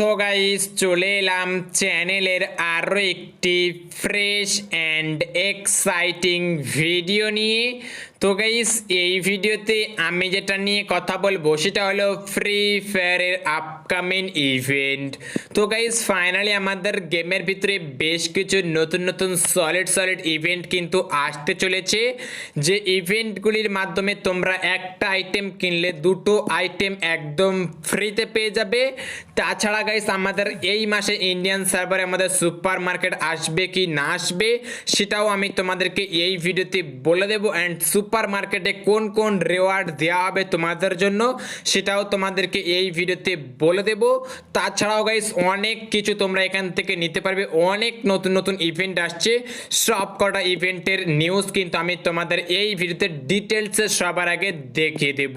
So guys চলে এলাম চ্যানেলের আরও একটি ফ্রেশ অ্যান্ড এক্সাইটিং ভিডিও নিয়ে। তো গাইস এই ভিডিওতে আমি যেটা নিয়ে কথা বলব সেটা হলো ফ্রি ফায়ারের আপকামিং ইভেন্ট তো গাইস ফাইনালি আমাদের গেমের ভিতরে বেশ কিছু নতুন নতুন সলিড সলিড ইভেন্ট কিন্তু আসতে চলেছে। যে ইভেন্টগুলির মাধ্যমে তোমরা একটা আইটেম কিনলে দুটো আইটেম একদম ফ্রিতে পেয়ে যাবে। তাছাড়া গাইস আমাদের এই মাসে ইন্ডিয়ান সার্ভারে আমাদের সুপার মার্কেট আসবে কি না আসবে, সেটাও আমি তোমাদেরকে এই ভিডিওতে বলে দেবো। অ্যান্ড সুপার মার্কেটে কোন কোন রেওয়ার্ড দেওয়া হবে তোমাদের জন্য, সেটাও তোমাদেরকে এই ভিডিওতে বলে দেবো। তাছাড়াও গাইস অনেক কিছু তোমরা এখান থেকে নিতে পারবে। অনেক নতুন নতুন ইভেন্ট আসছে। সব কটা ইভেন্টের নিউজ কিন্তু আমি তোমাদের এই ভিডিওতে ডিটেলসে সবার আগে দেখিয়ে দেব।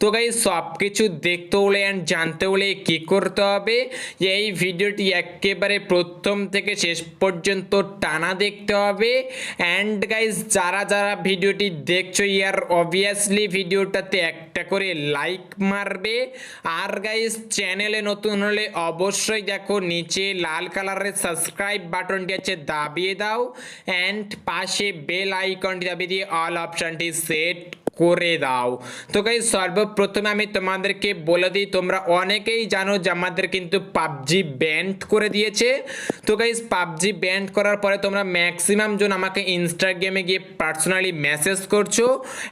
তো গাইস সব কিছু দেখতে হলে অ্যান্ড জানতে হলে কি করতে হবে? এই ভিডিওটি একেবারে প্রথম থেকে শেষ পর্যন্ত টানা দেখতে হবে। অ্যান্ড গাইস যারা যারা ভিডিওটি দেখছ ইয়ার অবভিয়াসলি ভিডিওটাতে একটা করে লাইক মারবে। আর গাইস চ্যানেলে নতুন হলে অবশ্যই দেখো, নিচে লাল কালারের সাবস্ক্রাইব বাটনটি আছে, দাবিয়ে দাও। অ্যান্ড পাশে বেল আইকনটি দাবিয়ে দিয়ে অল অপশনটি সেট করে দাও। তো গাইজ সর্বপ্রথমে আমি তোমাদেরকে বলে দিই, তোমরা অনেকেই জানো যে আমাদের কিন্তু পাবজি ব্যান্ড করে দিয়েছে। তো গাইজ পাবজি ব্যান্ড করার পরে তোমরা ম্যাক্সিমাম জন আমাকে ইনস্টাগ্রামে গিয়ে পার্সোনালি মেসেজ করছ।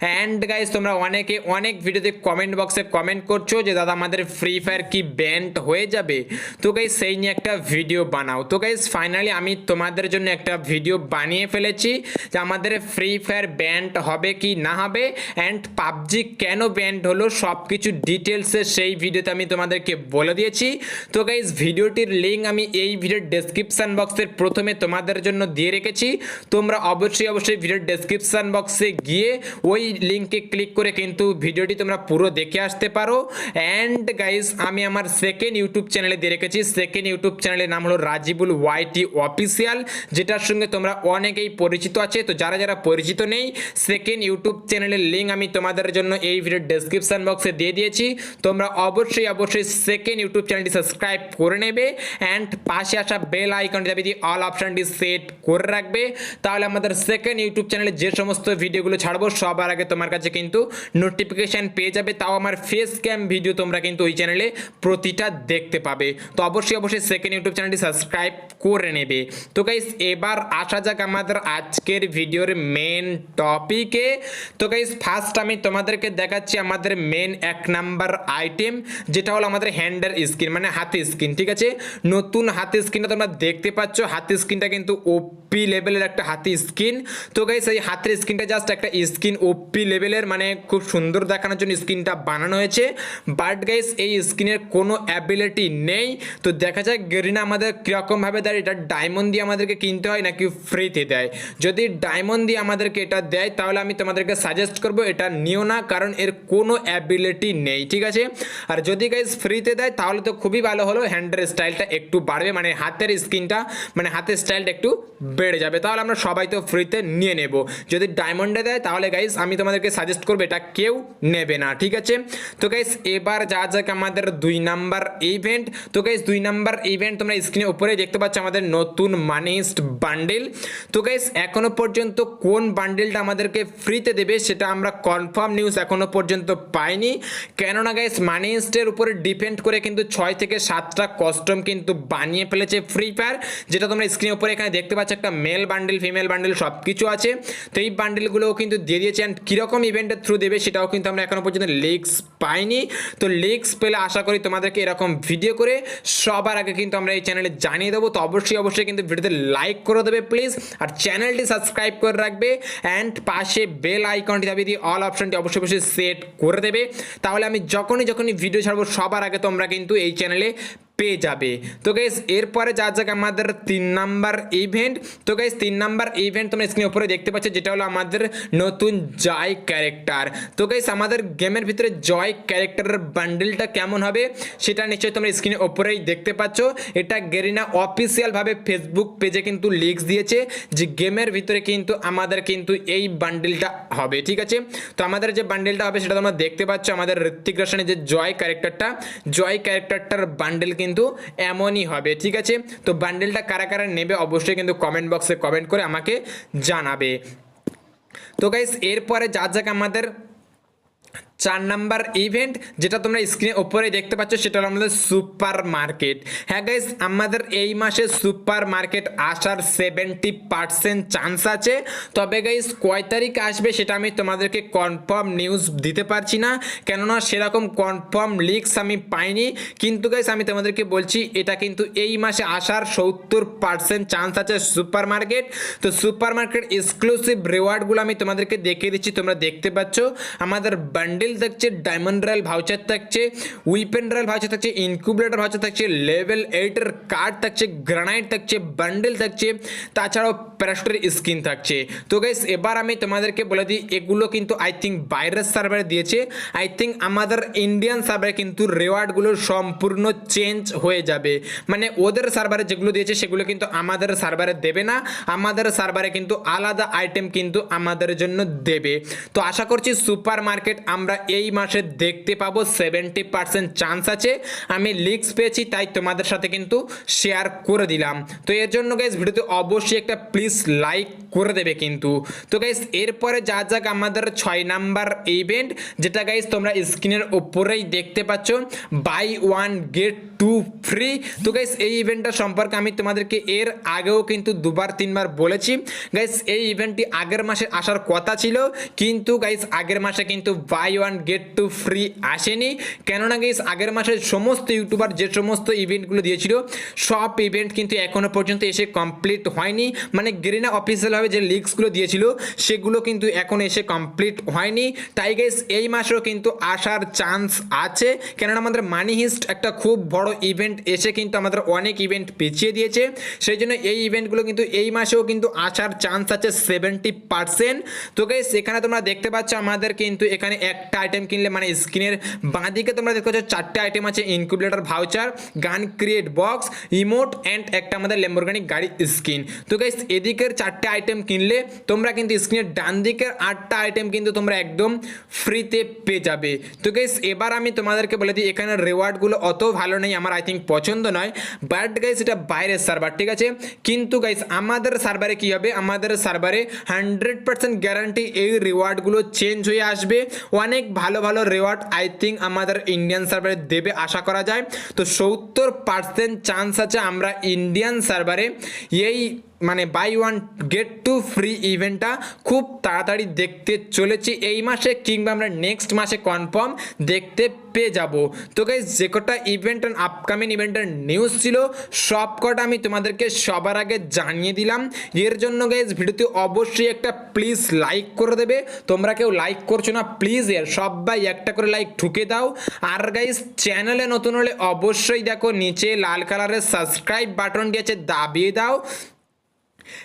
অ্যান্ড গাইজ তোমরা অনেকে অনেক ভিডিওতে কমেন্ট বক্সে কমেন্ট করছ যে, দাদা, আমাদের ফ্রি ফায়ার কি ব্যান্ড হয়ে যাবে? তো গাইজ সেই নিয়ে একটা ভিডিও বানাও। তো গাইজ ফাইনালি আমি তোমাদের জন্য একটা ভিডিও বানিয়ে ফেলেছি যে, আমাদের ফ্রি ফায়ার ব্যান্ড হবে কি না হবে? অ্যান্ড পাবজি কেন ব্যান্ড হলো সব কিছু ডিটেলসে সেই ভিডিওতে আমি তোমাদেরকে বলে দিয়েছি। তো গাইজ ভিডিওটির লিঙ্ক আমি এই ভিডিওর ডেসক্রিপশান বক্সের প্রথমে তোমাদের জন্য দিয়ে রেখেছি। তোমরা অবশ্যই অবশ্যই ভিডিওর ডেসক্রিপশান বক্সে গিয়ে ওই লিঙ্কে ক্লিক করে কিন্তু ভিডিওটি তোমরা পুরো দেখে আসতে পারো। অ্যান্ড গাইজ আমি আমার সেকেন্ড ইউটিউব চ্যানেলে দিয়ে রেখেছি। সেকেন্ড ইউটিউব চ্যানেলের নাম হলো রাজিবুল ওয়াইটি অফিসিয়াল যেটার সঙ্গে তোমরা অনেকেই পরিচিত আছে। তো যারা যারা পরিচিত নেই সেকেন্ড ইউটিউব চ্যানেলের লিঙ্ক আমি তোমাদের জন্য এই ভিডিওর ডেসক্রিপশন বক্সে দিয়ে দিয়েছি। তোমরা অবশ্যই অবশ্যই সেকেন্ড ইউটিউব চ্যানেলটি সাবস্ক্রাইব করে নেবে অ্যান্ড পাশে আসা বেল আইকনটি দিয়ে অল অপশনটি সেট করে রাখবে। তাহলে আমাদের সেকেন্ড ইউটিউব চ্যানেলে যে সমস্ত ভিডিওগুলো ছাড়বো, সবার আগে তোমার কাছে কিন্তু নোটিফিকেশান পেয়ে যাবে। তাও আমার ফেস ক্যাম ভিডিও তোমরা কিন্তু ওই চ্যানেলে প্রতিটা দেখতে পাবে। তো অবশ্যই অবশ্যই সেকেন্ড ইউটিউব চ্যানেলটি সাবস্ক্রাইব করে নেবে। তো গাইস এবার আসা যাক আমাদের আজকের ভিডিওর মেন টপিকে তো গাইস ফার্স্ট আমি তোমাদেরকে দেখাচ্ছি আমাদের মেন এক নাম্বার আইটেম যেটা হলো আমাদের হ্যান্ডের স্ক্রিন মানে হাতে স্ক্রিন ঠিক আছে? নতুন হাতে স্ক্রিনটা তোমরা দেখতে পাচ্ছ। হাতে স্ক্রিনটা কিন্তু ওপি লেভেলের একটা হাতি স্ক্রিন তো গাইস এই হাতের স্ক্রিনটা জাস্ট একটা স্ক্রিন ওপি লেভেলের মানে খুব সুন্দর দেখানোর জন্য স্ক্রিনটা বানানো হয়েছে। বাট গাইস এই স্ক্রিনের কোনো অ্যাবিলিটি নেই। তো দেখা যায় গেরিনা আমাদের কীরকমভাবে দেয়। এটা ডায়মন্ড দিয়ে আমাদেরকে কিনতে হয় নাকি ফ্রিতে দেয়? যদি ডায়মন্ড দিয়ে আমাদেরকে এটা দেয়, তাহলে আমি তোমাদেরকে সাজেস্ট করব এটা নিও না, কারণ এর কোনো অ্যাবিলিটি নেই, ঠিক আছে? আর যদি গাইজ ফ্রিতে দেয়, তাহলে তো খুবই ভালো হলো হ্যান্ডের স্টাইলটা একটু বাড়বে মানে হাতের স্কিনটা মানে হাতের স্টাইলটা একটু বেড়ে যাবে। তাহলে আমরা সবাই তো ফ্রিতে নিয়ে নেব। যদি ডায়মন্ডে দেয়, তাহলে গাইজ আমি তোমাদেরকে সাজেস্ট করব, এটা কেউ নেবে না, ঠিক আছে? তো গাইজ এবার যা যাক আমাদের দুই নাম্বার ইভেন্ট তো গাইজ দুই নাম্বার ইভেন্ট তোমরা স্ক্রিনের উপরে দেখতে পাচ্ছ আমাদের নতুন মানিস্ট বান্ডেল তো গাইজ এখনও পর্যন্ত কোন বান্ডেলটা আমাদেরকে ফ্রিতে দেবে, সেটা আমরা কনফার্ম নিউজ এখনও পর্যন্ত পাইনি। কেননা গাইস মানি ইনস্টের উপরে ডিপেন্ড করে কিন্তু ছয় থেকে সাতটা কস্টম কিন্তু বানিয়ে ফেলেছে ফ্রি ফায়ার যেটা তোমরা স্ক্রিনের উপরে এখানে দেখতে পাচ্ছ একটা মেল বান্ডেল ফিমেল বান্ডেল সব কিছু আছে। তো এই বান্ডেলগুলোও কিন্তু দিয়ে দিয়েছে অ্যান্ড কীরকম ইভেন্টের থ্রু দেবে সেটাও কিন্তু আমরা এখনও পর্যন্ত লিক্স পাইনি। তো লিক্স পেলে আশা করি তোমাদেরকে এরকম ভিডিও করে সবার আগে কিন্তু আমরা এই চ্যানেলে জানিয়ে দেবো। তো অবশ্যই অবশ্যই কিন্তু ভিডিওতে লাইক করে দেবে প্লিজ আর চ্যানেলটি সাবস্ক্রাইব করে রাখবে অ্যান্ড পাশে বেল আইকনটি দাবি দিয়ে অল অপশানটি অবশ্যই অবশ্যই সেট করে দেবে। তাহলে আমি যখনই যখনই ভিডিও ছাড়বো, সবার আগে তোমরা কিন্তু এই চ্যানেলে পেয়ে যাবে। তো গাইস এরপরে যা যাক আমাদের তিন নাম্বার ইভেন্ট তো গাইস তিন নাম্বার ইভেন্ট তোমরা স্ক্রিনের উপরে দেখতে পাচ্ছ, যেটা হলো আমাদের নতুন জয় ক্যারেক্টার তো গাইস আমাদের গেমের ভিতরে জয় ক্যারেক্টারের বান্ডেলটা কেমন হবে, সেটা নিশ্চয়ই তোমরা স্ক্রিনের ওপরেই দেখতে পাচ্ছ। এটা গেরিনা অফিসিয়ালভাবে ফেসবুক পেজে কিন্তু লিক্স দিয়েছে, যে গেমের ভিতরে কিন্তু আমাদের কিন্তু এই বান্ডেলটা হবে, ঠিক আছে? তো আমাদের যে বান্ডেলটা হবে, সেটা তোমরা দেখতে পাচ্ছ, আমাদের ঋত্বিক রোশনের যে জয় ক্যারেক্টারটা জয় ক্যারেক্টারটার বান্ডেল কিন্তু কিন্তু এমনই হবে, ঠিক আছে? তো বান্ডেলটা কারা কারা নেবে অবশ্যই কিন্তু কমেন্ট বক্সে কমেন্ট করে আমাকে জানাবে। তো গাইস এরপরে যা যাক আমাদের চার নাম্বার ইভেন্ট যেটা তোমরা স্ক্রিনে ওপরে দেখতে পাচ্ছ, সেটা হলো আমাদের সুপার মার্কেট হ্যাঁ গাইস আমাদের এই মাসে সুপার মার্কেট আসার সেভেন্টি পার্সেন্ট চান্স আছে। তবে গাইস কয় তারিখ আসবে সেটা আমি তোমাদেরকে কনফার্ম নিউজ দিতে পারছি না। কেননা সেরকম কনফার্ম লিক্স আমি পাইনি। কিন্তু গাইস আমি তোমাদেরকে বলছি, এটা কিন্তু এই মাসে আসার সত্তর পার্সেন্ট চান্স আছে সুপার মার্কেট তো সুপার মার্কেট এক্সক্লুসিভ রিওয়ার্ডগুলো আমি তোমাদেরকে দেখিয়ে দিচ্ছি, তোমরা দেখতে পাচ্ছ। আমাদের বান্ডেল থাকছে, ডায়মন্ড রয়্যাল ভাউচার থাকছে, উইপেন রয়্যাল ভাউচার থাকছে, ইনকিউবেটর ভাউচার থাকছে, লেভেল এইটের কার্ড থাকছে, গ্রানাইট থাকছে, বান্ডেল থাকছে, তাছাড়াও প্যারাশুটের স্কিন থাকছে। তো গাইস এবার আমি তোমাদেরকে বলে দিই, এগুলো কিন্তু আই থিঙ্ক বাইরের সার্ভারে দিয়েছে। আই থিঙ্ক আমাদের ইন্ডিয়ান সার্ভারে কিন্তু রেওয়ার্ডগুলো সম্পূর্ণ চেঞ্জ হয়ে যাবে। মানে ওদের সার্ভারে যেগুলো দিয়েছে, সেগুলো কিন্তু আমাদের সার্ভারে দেবে না। আমাদের সার্ভারে কিন্তু আলাদা আইটেম কিন্তু আমাদের জন্য দেবে। তো আশা করছি সুপার মার্কেট আমরা এই মাসে দেখতে পাবো সেভেন্টি পার্সেন্ট চান্স আছে। আমি লিক্স পেয়েছি, তাই তোমাদের সাথে কিন্তু শেয়ার করে দিলাম। তো এর জন্য গাইজ ভিডিওতে অবশ্যই একটা প্লিজ লাইক করে দেবে কিন্তু। তো গাইজ এরপরে যা যাক আমাদের ছয় নাম্বার ইভেন্ট যেটা গাইজ তোমরা স্ক্রিনের ওপরেই দেখতে পাচ্ছ buy one get two free তো গাইজ এই ইভেন্টটা সম্পর্কে আমি তোমাদেরকে এর আগেও কিন্তু দুবার, তিনবার বলেছি। গাইজ এই ইভেন্টটি আগের মাসে আসার কথা ছিল, কিন্তু গাইজ আগের মাসে কিন্তু buy one get two free আসেনি। কেননা গাইজ আগের মাসে সমস্ত ইউটিউবার যে সমস্ত ইভেন্টগুলো দিয়েছিল, সব ইভেন্ট কিন্তু এখনও পর্যন্ত এসে কমপ্লিট হয়নি। মানে গ্রিনা অফিসিয়ালভাবে যে লিঙ্কসগুলো দিয়েছিল, সেগুলো কিন্তু এখন এসে কমপ্লিট হয়নি। তাই গাইজ এই মাসেও কিন্তু আসার চান্স আছে। কেননা আমাদের মানি হিস্ট একটা খুব বড় ইভেন্ট এসে কিন্তু আমাদের অনেক ইভেন্ট পিছিয়ে দিয়েছে। সেই জন্য এই ইভেন্টগুলো কিন্তু এই মাসেও কিন্তু আসার চান্স আছে সেভেন্টি পার্সেন্ট তো গাইজ এখানে তোমরা দেখতে পাচ্ছ আমাদের কিন্তু এখানে একটা আইটেম কিনলে মানে স্ক্রিনের বাঁ দিকে তোমরা দেখতে পাচ্ছ চারটে আইটেম আছে incubator voucher gun crate box emote and একটা আমাদের লেম্বরগানি গাড়ি স্কিন তো গাইস এদিকের চারটে আইটেম কিনলে তোমরা কিন্তু স্ক্রিনের ডান দিকের আটটা আইটেম কিন্তু তোমরা একদম ফ্রিতে পেয়ে যাবে। তো গাইস এবার আমি তোমাদেরকে বলে দিই, এখানে রেওয়ার্ডগুলো অত ভালো নেই, আমার আই থিঙ্ক পছন্দ নয় বাট গাইস এটা বাইরের সার্ভার ঠিক আছে? কিন্তু গাইস আমাদের সার্ভারে কি হবে? আমাদের সার্ভারে হান্ড্রেড পার্সেন্ট গ্যারান্টি এই রিওয়ার্ডগুলো চেঞ্জ হয়ে আসবে। অনেক ভালো ভালো রেওয়ার্ড আই থিঙ্ক আমাদের ইন্ডিয়ান সার্ভারে দেবে, আশা করা যায়। তো সত্তর পার্সেন্ট চান্স আছে আমরা ইন্ডিয়ান সার্ভারে এই মানে buy one get two free ইভেন্টটা খুব তাড়াতাড়ি দেখতে চলেছি। এই মাসে কিংবা আমরা নেক্সট মাসে কনফার্ম দেখতে পেয়ে যাব। তো গাইজ যে কটা ইভেন্ট অ্যান্ড আপকামিং ইভেন্টের নিউজ ছিল, সব কটা আমি তোমাদেরকে সবার আগে জানিয়ে দিলাম। এর জন্য গাইজ ভিডিওতে অবশ্যই একটা প্লিজ লাইক করে দেবে। তোমরা কেউ লাইক করছ না প্লিজ এর সবাই একটা করে লাইক ঠুকে দাও। আর গাইজ চ্যানেলে নতুন হলে অবশ্যই দেখো, নিচে লাল কালারের সাবস্ক্রাইব বাটনটি আছে দাবিয়ে দাও।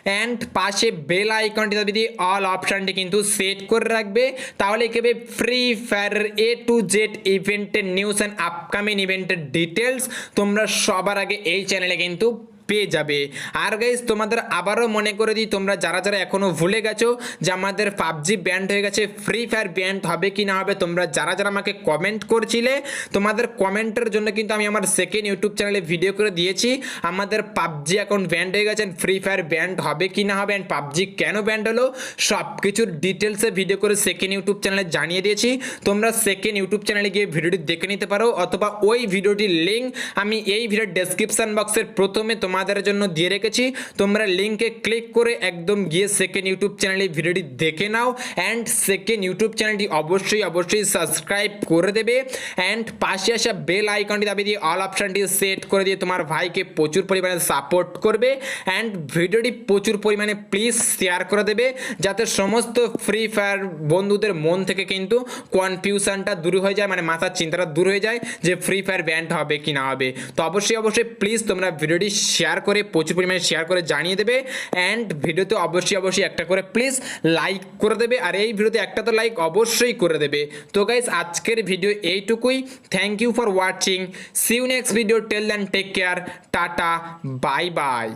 অ্যান্ড পাশে বেল আইকনটি দাবি দিয়ে অল অপশানটি কিন্তু সেট করে রাখবে, তাহলে কেবে Free Fire A to Z ইভেন্টের নিউজ অ্যান্ড আপকামিং ইভেন্টের ডিটেলস তোমরা সবার আগে এই চ্যানেলে কিন্তু পেয়ে যাবে। আর গাইজ তোমাদের আবারও মনে করে দিই, তোমরা যারা যারা এখনও ভুলে গেছো যে আমাদের পাবজি ব্যান্ড হয়ে গেছে ফ্রি ফায়ার ব্যান্ড হবে কি না হবে, তোমরা যারা যারা আমাকে কমেন্ট করছিলে, তোমাদের কমেন্টের জন্য কিন্তু আমি আমার সেকেন্ড ইউটিউব চ্যানেলে ভিডিও করে দিয়েছি। আমাদের পাবজি অ্যাকাউন্ট ব্যান্ড হয়ে গেছে ফ্রি ফায়ার ব্যান্ড হবে কি না হবে অ্যান্ড পাবজি কেন ব্যান্ড হলো সব কিছুর ডিটেলসে ভিডিও করে সেকেন্ড ইউটিউব চ্যানেলে জানিয়ে দিয়েছি। তোমরা সেকেন্ড ইউটিউব চ্যানেলে গিয়ে ভিডিওটি দেখে নিতে পারো, অথবা ওই ভিডিওটির লিঙ্ক আমি এই ভিডিওর ডেসক্রিপশন বক্সের প্রথমে তোমাদের জন্য দিয়ে রেখেছি। তোমরা লিঙ্কে ক্লিক করে একদম গিয়ে সেকেন্ড ইউটিউব চ্যানেলে ভিডিওটি দেখে নাও অ্যান্ড সেকেন্ড ইউটিউব চ্যানেলটি অবশ্যই অবশ্যই সাবস্ক্রাইব করে দেবে অ্যান্ড পাশে আসা বেল আইকনটি দাবি দিয়ে অল অপশানটি সেট করে দিয়ে তোমার ভাইকে প্রচুর পরিমাণে সাপোর্ট করবে অ্যান্ড ভিডিওটি প্রচুর পরিমাণে প্লিজ শেয়ার করে দেবে যাতে সমস্ত ফ্রি ফায়ার বন্ধুদের মন থেকে কিন্তু কনফিউশনটা দূর হয়ে যায় মানে মাথার চিন্তাটা দূর হয়ে যায় যে ফ্রি ফায়ার ব্যান্ড হবে কি না হবে। তো অবশ্যই অবশ্যই প্লিজ তোমরা ভিডিওটি শেয়ার করে, প্রচুর পরিমাণে শেয়ার করে জানিয়ে দেবে। অ্যান্ড ভিডিওতে অবশ্যই অবশ্যই একটা করে প্লিজ লাইক করে দেবে। আর এই ভিডিওতে একটা তো লাইক অবশ্যই করে দেবে। তো গাইজ আজকের ভিডিও এইটুকুই। Thank you for watching see you next video till then take care tata bye bye